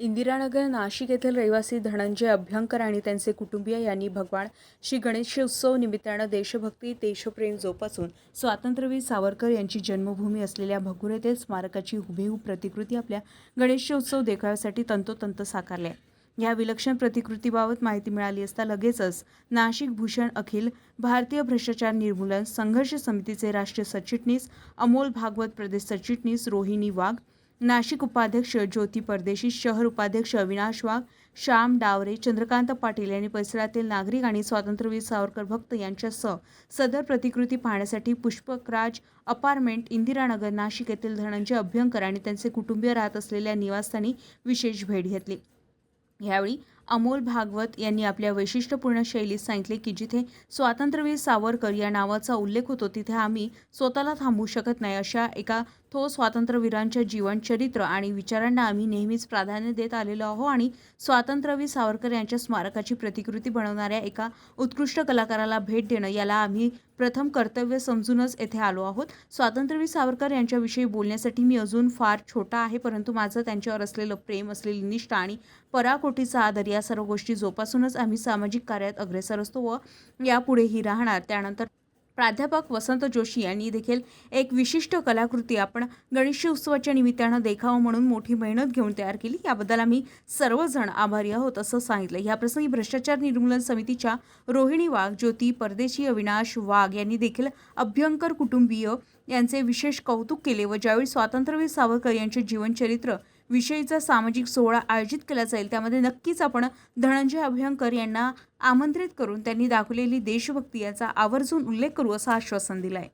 इंदिरानगर नाशिक येथील रहिवासी धनंजय अभ्यंकर आणि त्यांचे कुटुंबीय यांनी भगवान श्री गणेशोत्सव निमित्तानं देशभक्ती देशप्रेम जोपासून स्वातंत्र्यवीर सावरकर यांची जन्मभूमी असलेल्या भगूर येथील स्मारकाची हुबेहूब प्रतिकृती आपल्या गणेशोत्सव देखाव्यासाठी तंतोतंत साकारल्या. या विलक्षण प्रतिकृतीबाबत माहिती मिळाली असता लगेचच नाशिक भूषण अखिल भारतीय भ्रष्टाचार निर्मूलन संघर्ष समितीचे राष्ट्रीय सचिटणीस अमोल भागवत प्रदेश सचिटणीस रोहिणी वाघ नाशिक उपाध्यक्ष ज्योती परदेशी शहर उपाध्यक्ष अविनाश वाघ श्याम डावरे चंद्रकांत पाटील यांनी परिसरातील नागरिक आणि स्वातंत्र्यवीर सावरकर भक्त यांच्यासह सदर प्रतिकृती पाहण्यासाठी पुष्पकराज अपार्टमेंट इंदिरानगर नाशिक येथील धनंजय अभ्यंकर आणि त्यांचे कुटुंबीय राहत असलेल्या निवासस्थानी विशेष भेट घेतली. यावेळी अमोल भागवत यांनी आपल्या वैशिष्ट्यपूर्ण शैलीत सांगितले की जिथे स्वातंत्र्यवीर सावरकर या नावाचा उल्लेख होतो तिथे आम्ही स्वतःला थांबू शकत नाही अशा एका थो स्वातंत्र्यवीरांच्या जीवनचरित्र आणि विचारांना आम्ही नेहमीच प्राधान्य देत आलेलो आहो आणि स्वातंत्र्यवीर सावरकर यांच्या स्मारकाची प्रतिकृती बनवणाऱ्या एका उत्कृष्ट कलाकाराला भेट देणं याला आम्ही प्रथम कर्तव्य समजूनच येथे आलो आहोत. स्वातंत्र्यवीर सावरकर यांच्याविषयी बोलण्यासाठी मी अजून फार छोटा आहे परंतु माझं त्यांच्यावर असलेलं प्रेम असलेली निष्ठा आणि पराकोटीचा आदर या सर्व गोष्टी जोपासूनच आम्ही सामाजिक कार्यात अग्रेसर असतो व यापुढेही राहणार. त्यानंतर प्राध्यापक वसंत जोशी यांनी देखील एक विशिष्ट कलाकृती आपण गणेश उत्सवाच्या निमित्तानं देखावं म्हणून मोठी मेहनत घेऊन तयार केली. याबद्दल आम्ही सर्वजण आभारी आहोत असं सांगितलं. याप्रसंगी भ्रष्टाचार निर्मूलन समितीच्या रोहिणी वाघ ज्योती परदेशी अविनाश वाघ यांनी देखील अभ्यंकर कुटुंबीय यांचे विशेष कौतुक केले व ज्यावेळी स्वातंत्र्यवीर सावरकर यांचे जीवनचरित्र विषयीचा सामाजिक सोहळा आयोजित केला जाईल. त्यामध्ये नक्कीच आपण धनंजय अभ्यंकर यांना आमंत्रित करून त्यांनी दाखवलेली देशभक्ती याचा आवर्जून उल्लेख करू असं आश्वासन दिलं आहे